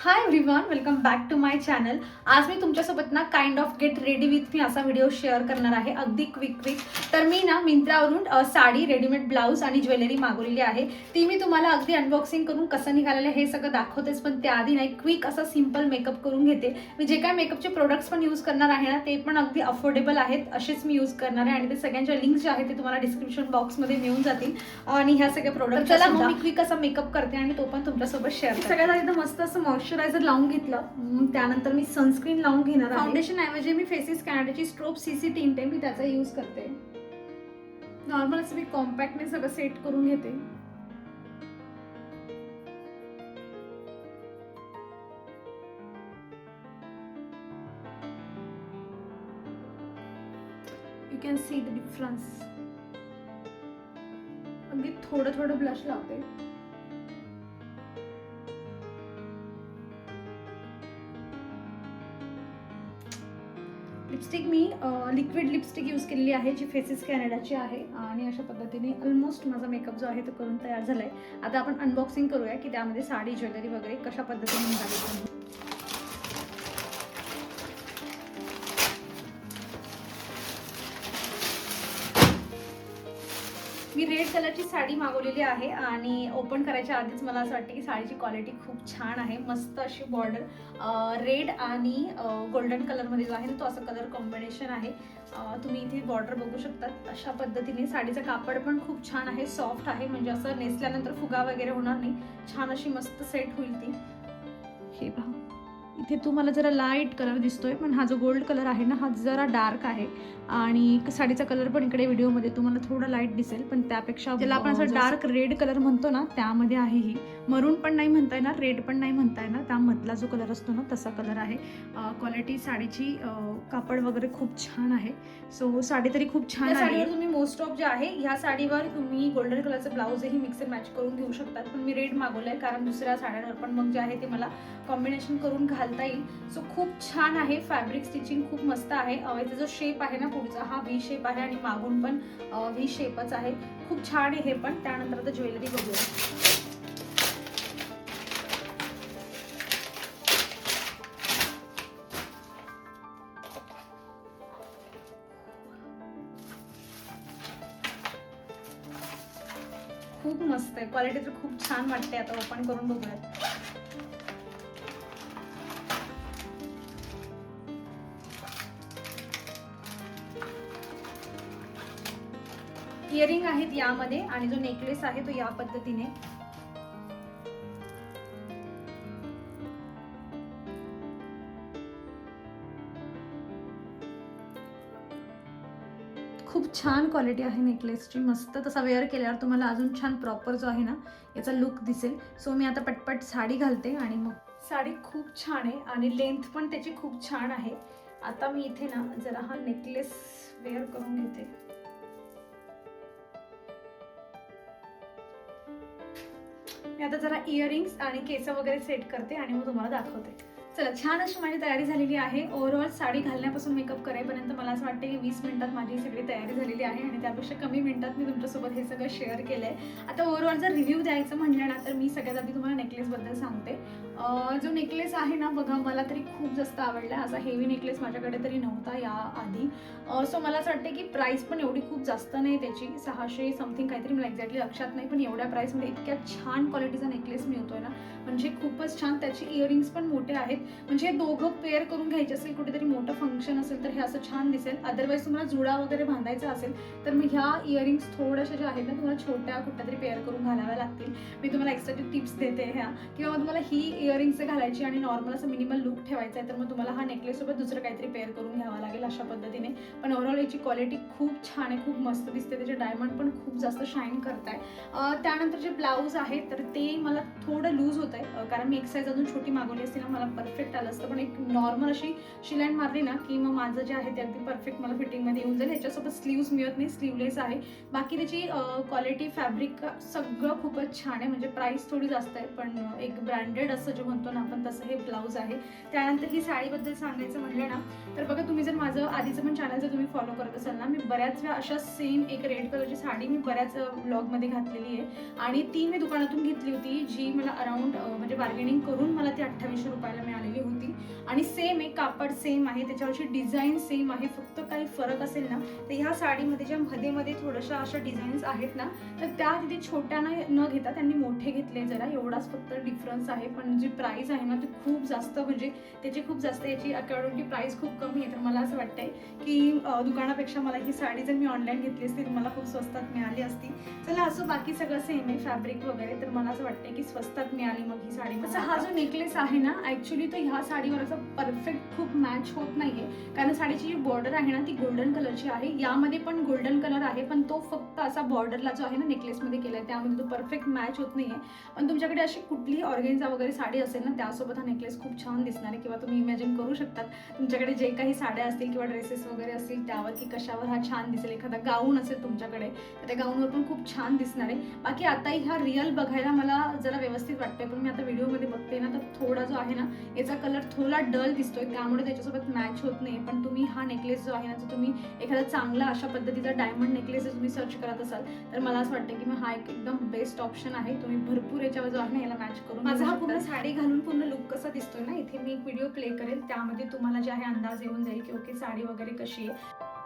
Hi everyone welcome back to my channel आज मी तुमच्यासोबत ना kind of get ready with me असा व्हिडिओ शेअर करणार आहे. अगदी क्विक क्विक तर मी ना मिंत्रावरून साडी रेडीमेड ब्लाऊज आणि ज्वेलरी मागवलेली आहे. ती मी तुम्हाला अगदी अनबॉक्सिंग करून कसं निघालेलं आहे हे सगळं दाखवतेच पण त्याआधी नाही क्विक असा सिंपल मेकअप करून घेते. मी जे काय मेकअपचे प्रोडक्ट्स पण यूज करणार आहे ना ते पण अगदी अफोर्डेबल आहेत असेच मी यूज करणार आहे. आणि ते सगळ्यांच्या लिंक्स जे आहेत ते तुम्हाला डिस्क्रिप्शन बॉक्समध्ये मिळून जातील. आणि ह्या सगळ्या प्रोडक्ट चला मी क्विक असा मेकअप करते आणि तो पण तुमच्यासोबत शेअर सगळ्यात आधी तर मस्त असं मॉइश्चरायझर लावून घेतलं. त्यानंतर मी सनस्क्रीन लावून घेणार फाउंडेशन ऐवजी मी फेसिस कॅनडाची स्ट्रोप सीसी टिंट आहे मी त्याचा यूज करते. नॉर्मल असं मी कॉम्पॅक्टने सगळं सेट करून घेते. You can see the difference अगदी थोडं थोडं ब्लश लावते. लिपस्टिक मी लिक्विड लिपस्टिक यूज केलेली आहे जी फेसिस कॅनडाची आहे. आणि अशा पद्धतीने ऑलमोस्ट माझा मेकअप जो आहे तो करून तयार झाला आहे आता आपण अनबॉक्सिंग करूया की त्यामध्ये साडी ज्वेलरी वगैरे कशा पद्धतीने निघाली. मी रेड कलरची साडी मागवलेली आहे आणि ओपन करायच्या आधीच मला असं वाटतं की साडीची क्वालिटी खूप छान आहे. मस्त अशी बॉर्डर रेड आणि गोल्डन कलरमध्ये जो आहे तो असं कलर कॉम्बिनेशन आहे. तुम्ही इथे बॉर्डर बघू शकतात. अशा पद्धतीने साडीचं कापड पण खूप छान आहे सॉफ्ट आहे. म्हणजे असं नेसल्यानंतर फुगा वगैरे होणार नाही. छान अशी मस्त सेट होईल ती. हे पहा. इथे तुम्हाला जरा लाइट कलर दिसतोय पण हा जो गोल्ड कलर आहे ना हा जरा डार्क आहे. आणि साडीचा कलर पण इकडे व्हिडिओमध्ये तुम्हाला थोडा लाइट दिसेल पण त्यापेक्षा ज्याला आपण असं डार्क रेड कलर म्हणतो ना त्यामध्ये आहे ही. मरून पण नाही म्हणता येणार रेड पण नाही म्हणता येणार त्यामधला जो कलर असतो ना तसा कलर आहे. क्वालिटी साडीची कापड वगैरे खूप छान आहे. सो साडी तरी खूप छान साडीवर तुम्ही मोस्ट ऑफ जे आहे ह्या साडीवर तुम्ही गोल्डन कलरचं ब्लाऊजही मिक्स मॅच करून घेऊ शकतात पण मी रेड मागवलंय कारण दुसऱ्या साड्यांवर पण मग जे आहे ते मला कॉम्बिनेशन करून घालता येईल. सो खूप छान आहे. फॅब्रिक स्टिचिंग खूप मस्त आहे. याचा जो शेप आहे ना पुढचा हा व्ही शेप आहे आणि मागून पण व्ही शेपच आहे. खूप छान आहे हे पण. त्यानंतर आता ज्वेलरी बघूया. खूप मस्त आहे. क्वालिटी तर खूप छान वाटते. आता ओपन करून बघूयात. इयरिंग आहेत यामध्ये आणि जो नेकलेस आहे तो या पद्धतीने. खूप छान क्वालिटी आहे नेकलेसची मस्त तसा वेअर केल्यावर तुम्हाला अजून छान प्रॉपर जो आहे ना याचा लुक दिसेल. सो मी आता पटपट साडी घालते आणि मग साडी खूप छान आहे आणि लेंथ पण त्याची खूप छान आहे. आता मी इथे ना जरा हा नेकलेस वेअर करून घेते. मी आता जरा इयरिंग्स आणि केस वगैरे सेट करते आणि मग तुम्हाला दाखवते. चला छान अशी माझी तयारी झालेली आहे. ओव्हरऑल साडी घालण्यापासून मेकअप करेपर्यंत मला असं वाटतं की वीस मिनिटात माझी सगळी तयारी झालेली आहे आणि त्यापेक्षा कमी मिनिटात मी तुमच्यासोबत हे सगळं शेअर केलं आहे आता ओव्हरऑल जर रिव्ह्यू द्यायचं म्हटलं ना तर मी सगळ्यात आधी तुम्हाला नेकलेसबद्दल सांगते. जो नेकलेस आहे ना बघा मला तरी खूप जास्त आवडला असा हेवी नेकलेस माझ्याकडे तरी नव्हता या आधी सो मला असं वाटतं की प्राईस पण एवढी खूप जास्त नाही त्याची सहाशे समथिंग काहीतरी मला एक्झॅक्टली लक्षात नाही पण एवढ्या प्राईसमध्ये इतक्या छान क्वालिटीचा नेकलेस मिळतोय ना म्हणजे खूपच छान. त्याचे इयरिंग्स पण मोठे आहेत. म्हणजे हे दोघं पेअर करून घ्यायचे असेल कुठेतरी मोठं फंक्शन असेल तर हे असं छान दिसेल. अदरवाईज तुम्हाला जुडा वगैरे बांधायचा असेल तर मग ह्या इयरिंग्स थोड्याशा ज्या आहेत ना तुम्हाला छोट्या कुठल्या तरी पेअर करून घालाव्या लागतील. मी तुम्हाला एक्स्ट्रा टिप्स देते ह्या. किंवा तुम्हाला ही इयरिंग्स घालायची आणि नॉर्मल असं मिनिमल लुक ठेवायचा आहे तर मग तुम्हाला हा नेकलेससोबत दुसरं काहीतरी पेअर करून घ्यावा लागेल अशा पद्धतीने. पण ओव्हरऑल याची क्वालिटी खूप छान आहे खूप मस्त दिसते. त्याचे डायमंड पण खूप जास्त शाईन करत आहे त्यानंतर जे ब्लाऊज आहे तर ते मला थोडं लूज होत आहे कारण मी एक साईज अजून छोटी मागवली असते ना मला परफेक्ट आलं असतं. पण एक नॉर्मल अशी शिलाईन मारली ना की मग माझं जे आहे ते अगदी परफेक्ट मला फिटिंगमध्ये येऊन जाईल. ह्याच्यासोबत स्लीव्स मिळत नाही स्लीवलेस आहे. बाकी त्याची क्वालिटी फॅब्रिक सगळं खूपच छान आहे. म्हणजे प्राईस थोडी जास्त आहे पण एक ब्रँडेड असं जे म्हणतो ना आपण तसं हे ब्लाऊज आहे. त्यानंतर ही साडीबद्दल सांगायचं म्हटलं ना तर बघा तुम्ही जर माझं आधीचं पण चॅनल जर तुम्ही फॉलो करत असाल ना मी बऱ्याच वेळा अशा सेम एक रेड कलरची साडी मी बऱ्याच ब्लॉगमध्ये घातलेली आहे. आणि ती मी दुकानातून घेतली होती जी मला अराऊंड म्हणजे बार्गेनिंग करून मला ती अठ्ठावीसशे रुपयाला मिळालेली होती. आणि सेम एक कापड सेम आहे त्याच्यावरची डिझाईन सेम आहे फक्त काही फरक असेल ना तर ह्या साडीमध्ये ज्या मध्ये मध्ये थोड्याशा अशा डिझाईन्स आहेत ना तर त्या तिथे छोट्या न न घेता त्यांनी मोठे घेतले जरा एवढाच फक्त डिफरन्स आहे. पण जी प्राईस आहे ना ती खूप जास्त म्हणजे त्याची खूप जास्त याची अकॉर्डिंग प्राईस खूप कमी आहे. तर मला असं वाटतंय की दुकानापेक्षा मला ही साडी जर मी ऑनलाईन घेतली असती तर मला खूप स्वस्तात मिळाली असती. चला असं बाकी सगळं सेम आहे फॅब्रिक वगैरे. तर मला असं वाटतं की स्वस्तात मिळाली मग ही साडी. असं हा जो नेकलेस आहे ना ऍक्च्युली तर ह्या साडीवर असं परफेक्ट खूप मॅच होत नाहीये. कारण साडीची जी बॉर्डर आहे ना ती गोल्डन कलरची आहे. यामध्ये पण गोल्डन कलर आहे पण तो फक्त असा बॉर्डरला जो आहे ना नेकलेसमध्ये केला आहे त्यामध्ये तो परफेक्ट मॅच होत नाहीये. पण तुमच्याकडे अशी कुठली ऑर्गेन्झा वगैरे साडी असेल ना त्यासोबत हा नेकलेस खूप छान दिसणार आहे. किंवा तुम्ही इमॅजिन करू शकतात. तुमच्याकडे जे काही साड्या असतील किंवा ड्रेसेस वगैरे असतील त्यावर की कशावर हा छान दिसेल. एखादा गाऊन असेल तुमच्याकडे तर त्या गाऊनवर पण खूप छान दिसणार आहे. बाकी आताही हा रिअल बघायला मला जरा व्यवस्थित वाटतोय. पण मी आता व्हिडिओमध्ये बघते ना तर थोडा जो आहे ना याचा कलर थोडा डल दिसतोय. त्यामुळे त्याच्यासोबत मॅच होत नाही पण तुम्ही हा नेकलेस जो आहे ना तो तुम्ही एखादा चांगला अशा पद्धतीचा डायमंड नेकलेस जर तुम्ही सर्च करत असाल तर मला असं वाटतं की मग हा एक एकदम बेस्ट ऑप्शन आहे. तुम्ही भरपूर याच्यावर जो आहे ना याला मॅच करून माझा हा पूर्ण साडी घालून पूर्ण लुक कसा दिसतोय ना इथे मी एक व्हिडिओ प्ले करेल. त्यामध्ये तुम्हाला जे आहे अंदाज येऊन जाईल की ओके साडी वगैरे कशी आहे.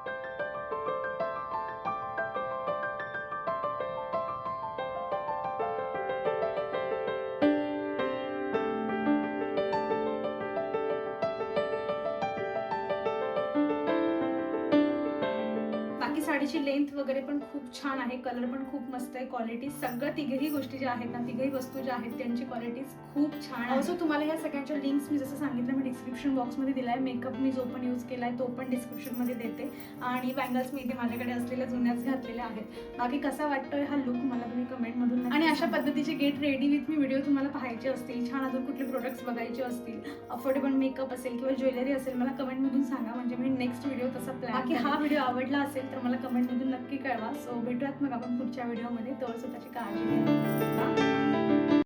साडीची लेंथ वगैरे पण खूप छान आहे कलर पण खूप मस्त आहे क्वालिटी सगळं तिघही गोष्टी ज्या आहेत ना तिघही वस्तू ज्या आहेत त्यांची क्वालिटी खूप छान आहे. सो तुम्हाला ह्या सगळ्यांच्या लिंक्स मी जसं सांगितलं मी डिस्क्रिप्शन बॉक्समध्ये दिलाय. मेकअप मी जो पण यूज केलाय तो पण डिस्क्रिप्शनमध्ये देते. आणि बँगल्स मी इथे माझ्याकडे असलेल्या जुन्याच घातलेल्या आहेत. बाकी कसा वाटतोय हा लुक मला तुम्ही कमेंटमधून आणि अशा पद्धतीचे get ready with me video तुम्हाला पाहायचे असतील छान अजून कुठले प्रोडक्ट्स बघायचे असतील अफोर्डेबल मेकअप असेल किंवा ज्वेलरी असेल मला कमेंटमधून सांगा. म्हणजे मी नेक्स्ट व्हिडिओ तसा प्लॅन बाकी हा व्हिडिओ आवडला असेल तर मला कमेंटमधून नक्की कळवा. सो भेटूयात मग आपण पुढच्या व्हिडिओमध्ये तर स्वतःची काळजी घ्या.